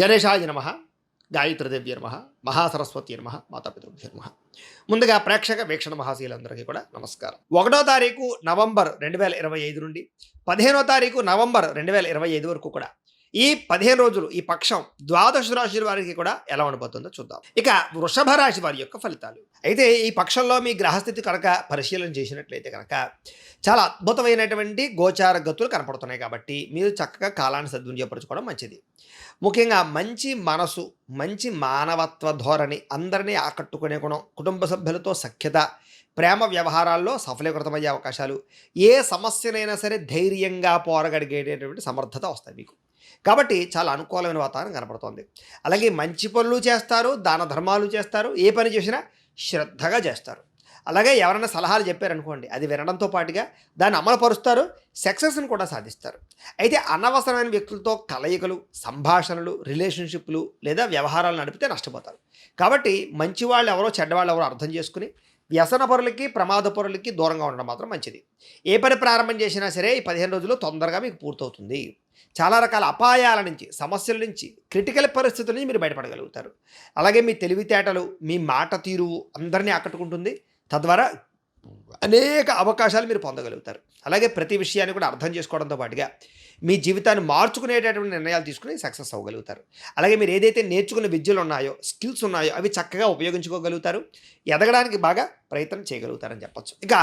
గణేశాయ నమ గాయత్రీదేవ్య నమ మహాసరస్వతి నమ మాతాపితృభ్య నమ. ముందుగా ప్రేక్షక వీక్షణ మహాశీలందరికీ కూడా నమస్కారం. ఒకటో తారీఖు నవంబర్ రెండు వేల ఇరవై ఐదు నుండి పదిహేనో తారీఖు నవంబర్ రెండు వేల ఇరవై ఐదు వరకు కూడా ఈ పదిహేను రోజులు ఈ పక్షం ద్వాదశ రాశి వారికి కూడా ఎలా ఉండబోతుందో చూద్దాం. ఇక వృషభ రాశి వారి యొక్క ఫలితాలు. అయితే ఈ పక్షంలో మీ గ్రహస్థితి కనుక పరిశీలన చేసినట్లయితే కనుక చాలా అద్భుతమైనటువంటి గోచార గతులు కనపడుతున్నాయి కాబట్టి మీరు చక్కగా కాలాన్ని సద్వినియోగపరచుకోవడం మంచిది. ముఖ్యంగా మంచి మనసు మంచి మానవత్వ ధోరణి అందరినీ ఆకట్టుకునే గుణం కుటుంబ సభ్యులతో సఖ్యత ప్రేమ వ్యవహారాల్లో సఫలీకృతమయ్యే అవకాశాలు ఏ సమస్యనైనా సరే ధైర్యంగా పోరగడిగేటటువంటి సమర్థత వస్తాయి మీకు. కాబట్టి చాలా అనుకూలమైన వాతావరణం కనపడుతోంది. అలాగే మంచి పనులు చేస్తారు దాన ధర్మాలు చేస్తారు ఏ పని చేసినా శ్రద్ధగా చేస్తారు. అలాగే ఎవరైనా సలహాలు చెప్పారనుకోండి అది వినడంతో పాటుగా దాన్ని అమలుపరుస్తారు సక్సెస్ని కూడా సాధిస్తారు. అయితే అనవసరమైన వ్యక్తులతో కలయికలు సంభాషణలు రిలేషన్షిప్లు లేదా వ్యవహారాలు నడిపితే నష్టపోతారు. కాబట్టి మంచి వాళ్ళు ఎవరో చెడ్డవాళ్ళు ఎవరో అర్థం చేసుకుని వ్యసన ప్రమాదపరులకి ప్రమాద దూరంగా ఉండడం మాత్రం మంచిది. ఏ పని ప్రారంభం చేసినా సరే ఈ పదిహేను రోజులు తొందరగా మీకు పూర్తవుతుంది. చాలా రకాల అపాయాల నుంచి సమస్యల నుంచి క్రిటికల్ పరిస్థితుల నుంచి మీరు బయటపడగలుగుతారు. అలాగే మీ తెలివితేటలు మీ మాట తీరు అందరినీ ఆకట్టుకుంటుంది. తద్వారా అనేక అవకాశాలు మీరు పొందగలుగుతారు. అలాగే ప్రతి విషయాన్ని కూడా అర్థం చేసుకోవడంతో పాటుగా మీ జీవితాన్ని మార్చుకునేటటువంటి నిర్ణయాలు తీసుకుని సక్సెస్ అవ్వగలుగుతారు. అలాగే మీరు ఏదైతే నేర్చుకున్న విద్యలు ఉన్నాయో స్కిల్స్ ఉన్నాయో అవి చక్కగా ఉపయోగించుకోగలుగుతారు. ఎదగడానికి బాగా ప్రయత్నం చేయగలుగుతారని చెప్పచ్చు. ఇక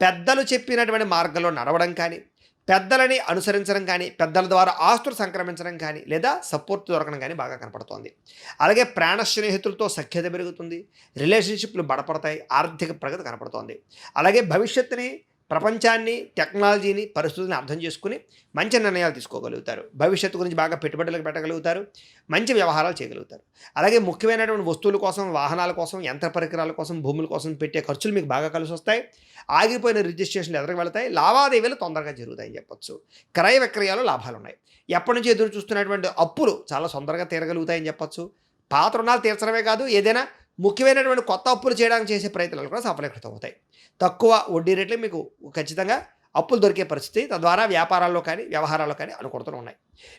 పెద్దలు చెప్పినటువంటి మార్గంలో నడవడం కానీ పెద్దలని అనుసరించడం కానీ పెద్దల ద్వారా ఆస్తులు సంక్రమించడం కానీ లేదా సపోర్ట్ దొరకడం కానీ బాగా కనపడుతోంది. అలాగే ప్రాణ స్నేహితులతో సఖ్యత పెరుగుతుంది. రిలేషన్షిప్లు బడపడతాయి ఆర్థిక ప్రగతి కనపడుతోంది. అలాగే భవిష్యత్తుని ప్రపంచాన్ని టెక్నాలజీని పరిస్థితులను అర్థం చేసుకుని మంచి నిర్ణయాలు తీసుకోగలుగుతారు. భవిష్యత్తు గురించి బాగా పెట్టుబడులకు పెట్టగలుగుతారు. మంచి వ్యవహారాలు చేయగలుగుతారు. అలాగే ముఖ్యమైనటువంటి వస్తువుల కోసం వాహనాల కోసం యంత్ర పరికరాల కోసం భూముల కోసం పెట్టే ఖర్చులు మీకు బాగా కలిసి వస్తాయి ఆగిపోయిన రిజిస్ట్రేషన్లు ఎదురుకు వెళతాయి. లావాదేవీలు తొందరగా జరుగుతాయని చెప్పొచ్చు. క్రయ విక్రయాలు లాభాలు ఉన్నాయి. ఎప్పటి నుంచి ఎదురు చూస్తున్నటువంటి అప్పులు చాలా తొందరగా తీరగలుగుతాయని చెప్పొచ్చు. పాత రుణాలు తీర్చడమే కాదు ఏదైనా ముఖ్యమైనటువంటి కొత్త అప్పులు చేయడానికి చేసే ప్రయత్నాలు కూడా సఫలీకృతం అవుతాయి. తక్కువ వడ్డీ రేట్లు మీకు ఖచ్చితంగా అప్పులు దొరికే పరిస్థితి. తద్వారా వ్యాపారాల్లో కానీ వ్యవహారాల్లో కానీ అనుకూలతలు ఉన్నాయి.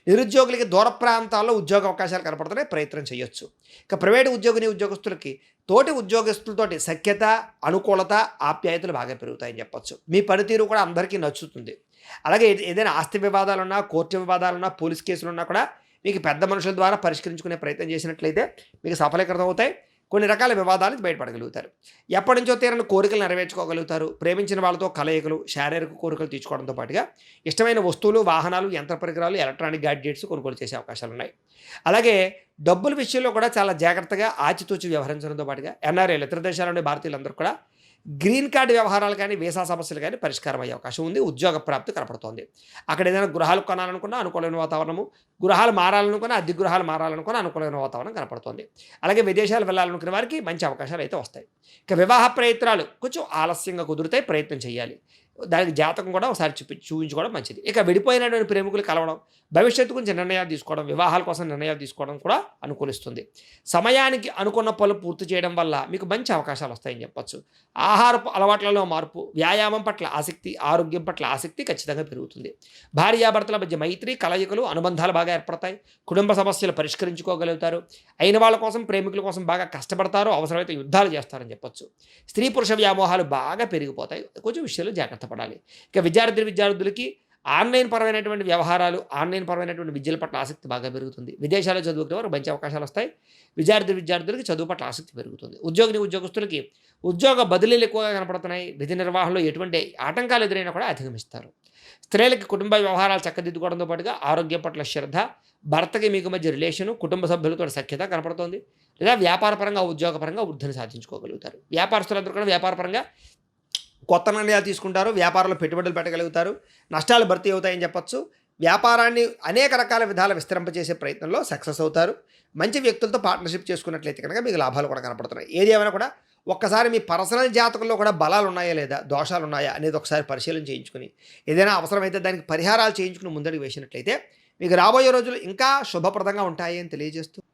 నిరుద్యోగులకి దూర ప్రాంతాల్లో ఉద్యోగ అవకాశాలు కనపడుతున్నాయి ప్రయత్నం చేయొచ్చు. ఇక ప్రైవేటు ఉద్యోగిని ఉద్యోగస్తులకి తోటి ఉద్యోగస్తులతోటి సఖ్యత అనుకూలత ఆప్యాయతలు బాగా పెరుగుతాయని చెప్పొచ్చు. మీ పనితీరు కూడా అందరికీ నచ్చుతుంది. అలాగే ఏదైనా ఆస్తి వివాదాలున్నా కోర్టు వివాదాలున్నా పోలీస్ కేసులున్నా కూడా మీకు పెద్ద మనుషుల ద్వారా పరిష్కరించుకునే ప్రయత్నం చేసినట్లయితే మీకు సఫలీకృతం అవుతాయి. కొన్ని రకాల వివాదాలు నుంచి బయటపడగలుగుతారు. ఎప్పటి నుంచో తీరని కోరికలు నెరవేర్చుకోగలుగుతారు. ప్రేమించిన వాళ్ళతో కలయికలు శారీరక కోరికలు తీర్చుకోవడంతో పాటుగా ఇష్టమైన వస్తువులు వాహనాలు యంత్ర పరికరాలు ఎలక్ట్రానిక్ గ్యాడ్జెట్స్ కొనుగోలు చేసే అవకాశాలు ఉన్నాయి. అలాగే డబ్బుల విషయంలో కూడా చాలా జాగ్రత్తగా ఆచితూచి వ్యవహరించడంతో పాటుగా ఎన్ఆర్ఐలు ఇతర దేశాల నుండి భారతీయులందరూ కూడా గ్రీన్ కార్డు వ్యవహారాలు కానీ వీసా సమస్యలు కానీ పరిష్కారం అయ్యే అవకాశం ఉంది. ఉద్యోగ ప్రాప్తి కనపడుతోంది. అక్కడ ఏదైనా గృహాలు కొనాలనుకున్నా అనుకూలమైన వాతావరణము. గృహాలు మారాలనుకున్నా అద్దె గృహాలు మారాలనుకున్నా అనుకూలమైన వాతావరణం కనపడుతోంది. అలాగే విదేశాలు వెళ్ళాలనుకునే వారికి మంచి అవకాశాలు అయితే వస్తాయి. ఇక వివాహ ప్రయత్నాలు కొంచెం ఆలస్యంగా కుదురుతాయి. ప్రయత్నం చేయాలి. దానికి జాతకం కూడా ఒకసారి చూపి చూపించుకోవడం మంచిది. ఇక విడిపోయినటువంటి ప్రేమికులు కలవడం భవిష్యత్తు గురించి నిర్ణయాలు తీసుకోవడం వివాహాల కోసం నిర్ణయాలు తీసుకోవడం కూడా అనుకూలిస్తుంది. సమయానికి అనుకున్న పనులు పూర్తి చేయడం వల్ల మీకు మంచి అవకాశాలు వస్తాయని చెప్పొచ్చు. ఆహారపు అలవాట్లలో మార్పు వ్యాయామం పట్ల ఆసక్తి ఆరోగ్యం పట్ల ఆసక్తి ఖచ్చితంగా పెరుగుతుంది. భార్యాభర్తల మధ్య మైత్రి కలయికలు అనుబంధాలు బాగా ఏర్పడతాయి. కుటుంబ సమస్యలు పరిష్కరించుకోగలుగుతారు. అయిన వాళ్ళ కోసం ప్రేమికుల కోసం బాగా కష్టపడతారు. అవసరమైతే యుద్ధాలు చేస్తారని చెప్పొచ్చు. స్త్రీ పురుష వ్యామోహాలు బాగా పెరిగిపోతాయి. కొంచెం విషయాలు జాగ్రత్త పడాలి ఇక విద్యార్థి విద్యార్థులకి ఆన్లైన్ పరమైనటువంటి వ్యవహారాలు ఆన్లైన్ పరమైనటువంటి విద్యల పట్ల ఆసక్తి బాగా పెరుగుతుంది. విదేశాల్లో చదువుకునే వారు మంచి అవకాశాలు వస్తాయి. విద్యార్థి విద్యార్థులకి చదువు పట్ల ఆసక్తి పెరుగుతుంది. ఉద్యోగిని ఉద్యోగస్తులకి ఉద్యోగ బదిలీలు ఎక్కువగా కనపడుతున్నాయి. విధి నిర్వహణలో ఎటువంటి ఆటంకాలు ఎదురైనా కూడా అధిగమిస్తారు. స్త్రీలకి కుటుంబ వ్యవహారాలు చక్కదిద్దుకోవడంతో పాటుగా ఆరోగ్యం పట్ల శ్రద్ధ భర్తకి మీకు మధ్య రిలేషను కుటుంబ సభ్యులతో సఖ్యత కనపడుతోంది. లేదా వ్యాపారపరంగా ఉద్యోగపరంగా వృద్ధిని సాధించుకోగలుగుతారు. వ్యాపారస్తులందరూ కూడా వ్యాపారపరంగా కొత్త నిర్ణయాలు తీసుకుంటారు వ్యాపారంలో పెట్టుబడులు పెట్టగలుగుతారు నష్టాలు భర్తీ అవుతాయని చెప్పొచ్చు. వ్యాపారాన్ని అనేక రకాల విధాల విస్తరింపజేసే ప్రయత్నంలో సక్సెస్ అవుతారు. మంచి వ్యక్తులతో పార్ట్నర్షిప్ చేసుకున్నట్లయితే కనుక మీకు లాభాలు కూడా కనపడుతున్నాయి. ఏది ఏమైనా కూడా ఒక్కసారి మీ పర్సనల్ జాతకంలో కూడా బలాలు ఉన్నాయా లేదా దోషాలు ఉన్నాయా అనేది ఒకసారి పరిశీలన చేయించుకుని ఏదైనా అవసరమైతే దానికి పరిహారాలు చేయించుకుని ముందడుగు వేసినట్లయితే మీకు రాబోయే రోజులు ఇంకా శుభప్రదంగా ఉంటాయి అని తెలియజేస్తూ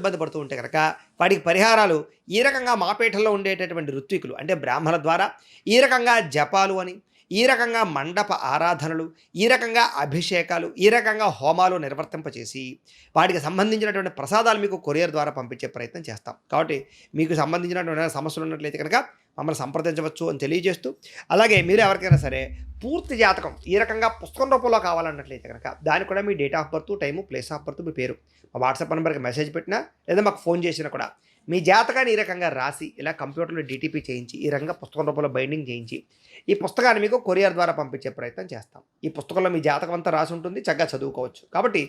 ఇబ్బంది పడుతూ ఉంటే కనుక వాటికి పరిహారాలు ఈ రకంగా మాపేటల్లో ఉండేటటువంటి ఋత్వికులు అంటే బ్రాహ్మణుల ద్వారా ఈ రకంగా జపాలు అని ఈ రకంగా మండప ఆరాధనలు ఈ రకంగా అభిషేకాలు ఈ రకంగా హోమాలు నిర్వర్తింపచేసి వాటికి సంబంధించినటువంటి ప్రసాదాలు మీకు కొరియర్ ద్వారా పంపించే ప్రయత్నం చేస్తాం. కాబట్టి మీకు సంబంధించినటువంటి సమస్యలు ఉన్నట్లయితే కనుక మమ్మల్ని సంప్రదించవచ్చు అని తెలియజేస్తూ అలాగే మీరు ఎవరికైనా సరే పూర్తి జాతకం ఈ రకంగా పుస్తకం రూపంలో కావాలన్నట్లయితే కనుక దానికి కూడా మీ date of birth time place of birth మీ పేరు. మా వాట్సాప్ నెంబర్కి మెసేజ్ పెట్టినా లేదా మాకు ఫోన్ చేసినా కూడా మీ జాతకాన్ని ఈ రకంగా రాసి ఇలా కంప్యూటర్లో డిటిపి చేయించి ఈ రకంగా పుస్తకం రూపంలో బైండింగ్ చేయించి ఈ పుస్తకాన్ని మీకు కొరియర్ ద్వారా పంపించే ప్రయత్నం చేస్తాం. ఈ పుస్తకంలో మీ జాతకం అంతా రాసి ఉంటుంది చక్కగా చదువుకోవచ్చు. కాబట్టి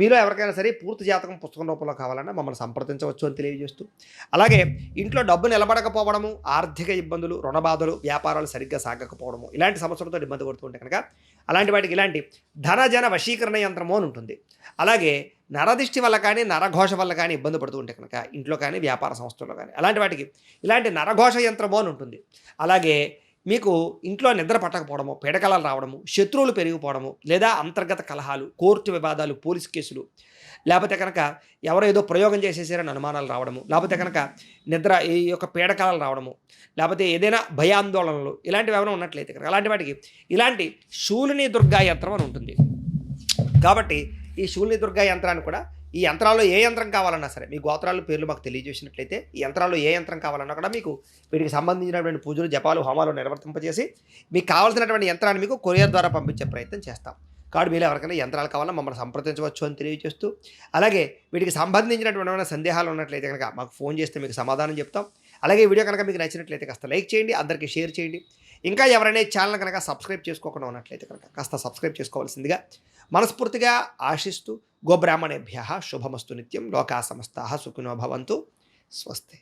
మీలో ఎవరికైనా సరే పూర్తి జాతకం పుస్తకం రూపంలో కావాలన్నా మమ్మల్ని సంప్రదించవచ్చు అని తెలియజేస్తూ అలాగే ఇంట్లో డబ్బు నిలబడకపోవడము ఆర్థిక ఇబ్బందులు రుణబాధలు వ్యాపారాలు సరిగ్గా సాగకపోవడము ఇలాంటి సమస్యలతో ఇబ్బంది పడుతుంటే కనుక అలాంటి వాటికి ఇలాంటి ధనజన వశీకరణ యంత్రము అని ఉంటుంది. అలాగే నరదిష్టి వల్ల కానీ నరఘోష వల్ల కానీ ఇబ్బంది పడుతూ ఉంటే కనుక ఇంట్లో కానీ వ్యాపార సంస్థల్లో కానీ అలాంటి వాటికి ఇలాంటి నరఘోష యంత్రము అని ఉంటుంది. అలాగే మీకు ఇంట్లో నిద్ర పట్టకపోవడము పీడకలాలు రావడము శత్రువులు పెరిగిపోవడము లేదా అంతర్గత కలహాలు కోర్టు వివాదాలు పోలీస్ కేసులు లేకపోతే కనుక ఎవరో ఏదో ప్రయోగం చేసేసారని అనుమానాలు రావడము లేకపోతే కనుక నిద్ర ఈ యొక్క పీడకాలు రావడము లేకపోతే ఏదైనా భయాందోళనలు ఇలాంటివి ఏమైనా ఉన్నట్లయితే కనుక అలాంటి వాటికి ఇలాంటి శూలిని దుర్గా యంత్రం అని ఉంటుంది. కాబట్టి ఈ శూలిని దుర్గా యంత్రాన్ని కూడా ఈ యంత్రాల్లో ఏ యంత్రం కావాలన్నా సరే మీ గోత్రాల పేర్లు మాకు తెలియజేసినట్లయితే ఈ యంత్రాల్లో ఏ యంత్రం కావాలన్నా కూడా మీకు వీటికి సంబంధించినటువంటి పూజలు జపాలు హోమాలు నిర్వర్తింపజేసి మీకు కావాల్సినటువంటి యంత్రాన్ని మీకు కొరియర్ ద్వారా పంపించే ప్రయత్నం చేస్తాం. కాబట్టి మీరు ఎవరికైనా యంత్రాలు కావాలన్నా మమ్మల్ని సంప్రదించవచ్చు అని తెలియజేస్తూ అలాగే వీటికి సంబంధించినటువంటి ఏమైనా సందేహాలు ఉన్నట్లయితే కనుక మాకు ఫోన్ చేస్తే మీకు సమాధానం చెప్తాం. అలాగే వీడియో కనుక మీకు నచ్చినట్లయితే కాస్త లైక్ చేయండి అందరికీ షేర్ చేయండి. ఇంకా ఎవరైనా ఛానల్ కనుక సబ్స్క్రైబ్ చేసుకోకుండా ఉన్నట్లయితే కనుక కాస్త సబ్స్క్రైబ్ చేసుకోవాల్సిందిగా మనస్ఫూర్తిగా ఆశిస్తూ గోబ్రాహ్మణేభ్య శుభమస్తు నిత్యం లోకా సమస్తా సుఖినో భవంతు. స్వస్తి.